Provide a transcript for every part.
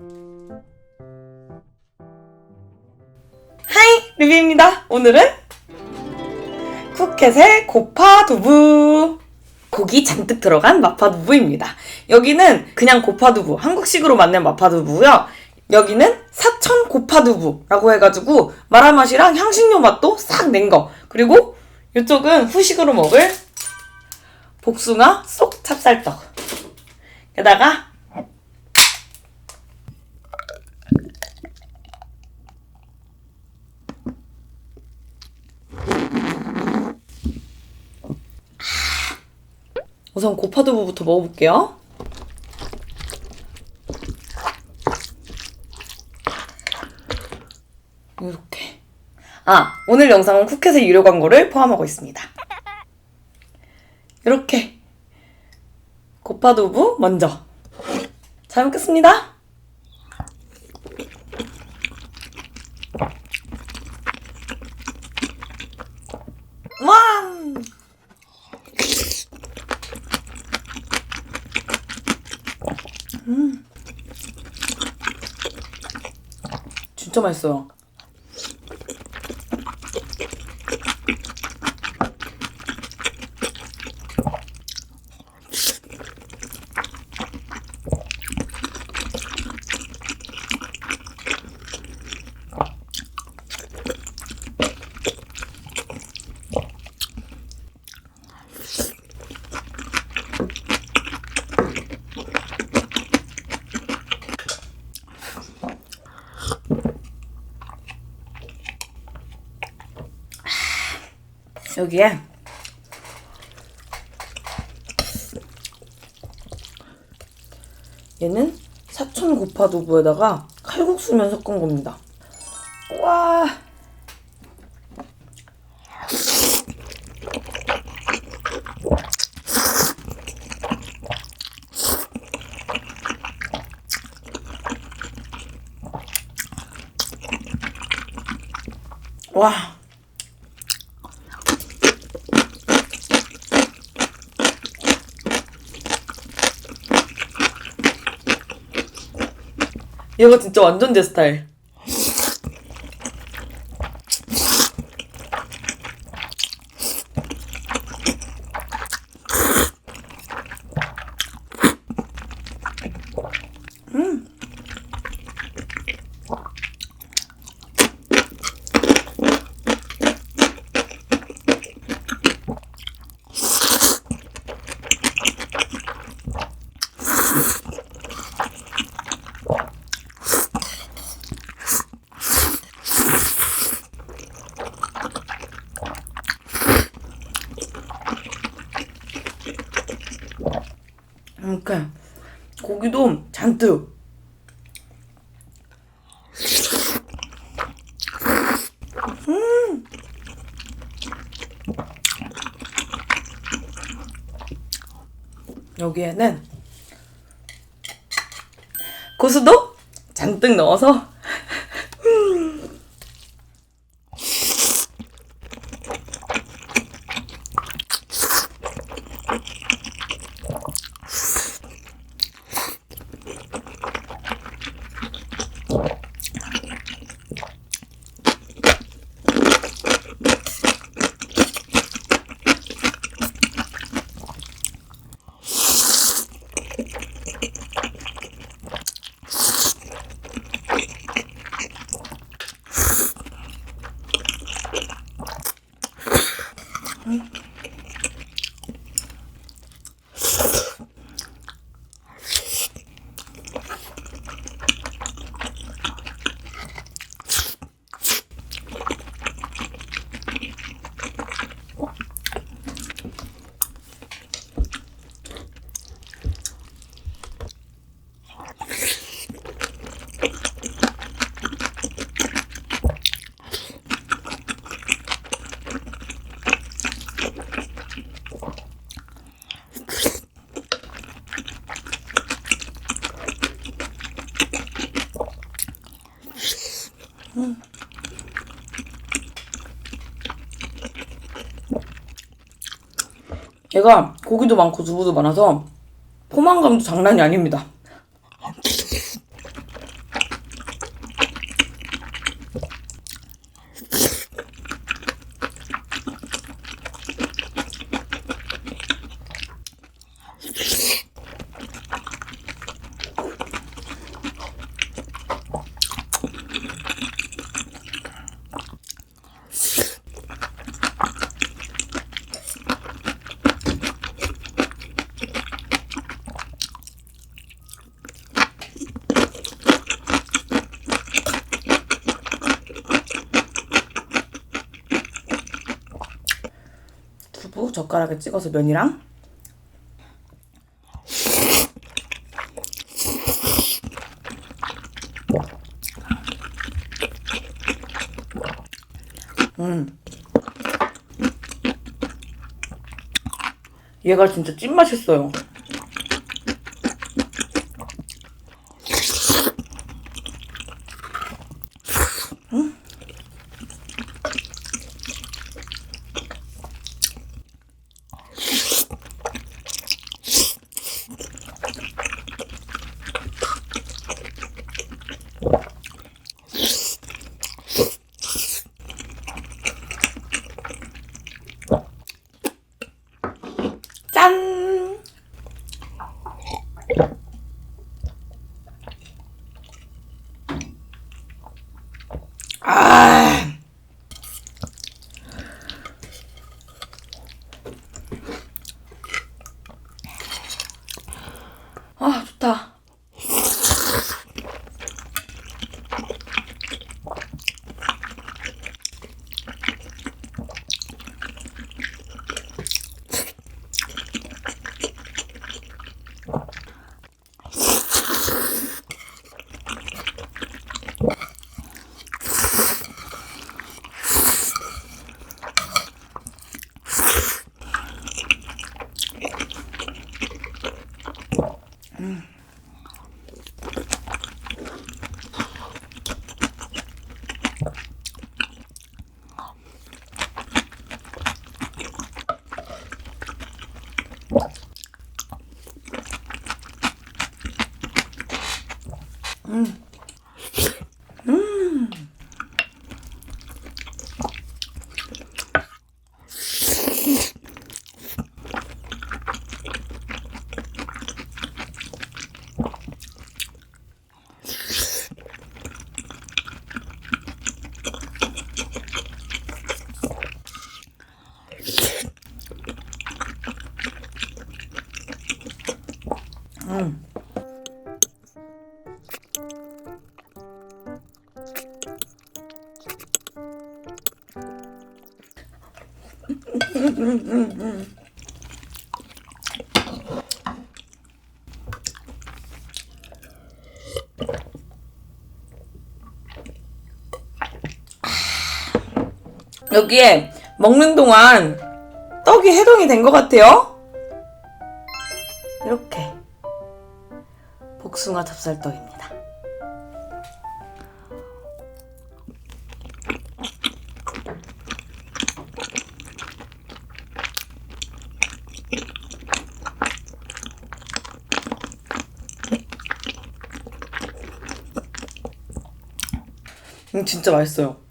하이! 루비입니다. 오늘은 쿠켓의 고파두부! 고기 잔뜩 들어간 마파두부입니다. 여기는 그냥 고파두부, 한국식으로 만든 마파두부고요. 여기는 사천 고파두부라고 해가지고 마라 맛이랑 향신료 맛도 싹 낸 거. 그리고 이쪽은 후식으로 먹을 복숭아 쏙 찹쌀떡. 게다가 우선 고파두부부터 먹어볼게요. 이렇게. 아, 오늘 영상은 쿠켓의 유료 광고를 포함하고 있습니다. 이렇게. 고파두부 먼저. 잘 먹겠습니다. 와! 진짜 맛있어요. 여기에 얘는 사천 고파 두부에다가 칼국수면 섞은 겁니다. 와. 와. 얘가 진짜 완전 제 스타일. 이렇게 고기도 잔뜩. 음. 여기에는 고수도 잔뜩 넣어서 얘가 고기도 많고 두부도 많아서 포만감도 장난이 아닙니다. 젓가락에 찍어서 면이랑 음. 얘가 진짜 찐맛있어요. you. 여기에 먹는 동안 떡이 해동이 된 것 같아요. 이렇게 복숭아 찹쌀떡입니다. 음, 진짜 맛있어요.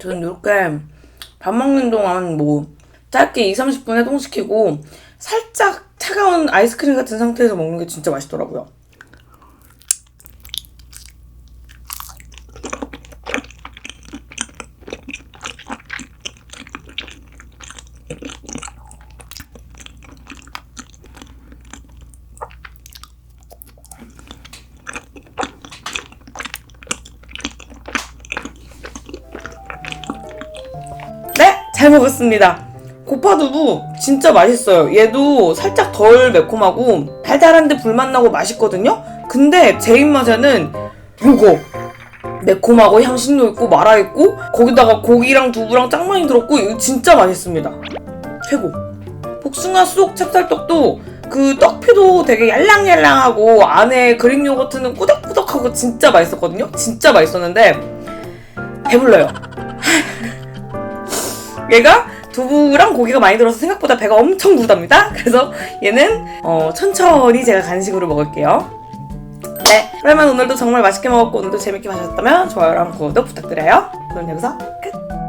저는 이렇게 밥 먹는 동안 뭐 짧게 2, 30분 해동시키고 살짝 차가운 아이스크림 같은 상태에서 먹는 게 진짜 맛있더라고요. 네, 잘 먹었습니다. 고파두부 진짜 맛있어요. 얘도 살짝 덜 매콤하고 달달한데 불맛 나고 맛있거든요. 근데 제 입맛에는 요거 매콤하고 향신료 있고 마라 있고 거기다가 고기랑 두부랑 짱 많이 들었고 이거 진짜 맛있습니다. 최고. 복숭아 속 찹쌀떡도 그 떡피도 되게 얄랑얄랑하고 안에 그릭 요거트는 꾸덕꾸덕하고 진짜 맛있었거든요. 진짜 맛있었는데 배불러요. 얘가 두부랑 고기가 많이 들어서 생각보다 배가 엄청 부답니다. 그래서 얘는 어, 천천히 제가 간식으로 먹을게요. 네, 그러면 오늘도 정말 맛있게 먹었고 오늘도 재밌게 마셨다면 좋아요랑 구독 부탁드려요. 그럼 여기서 끝!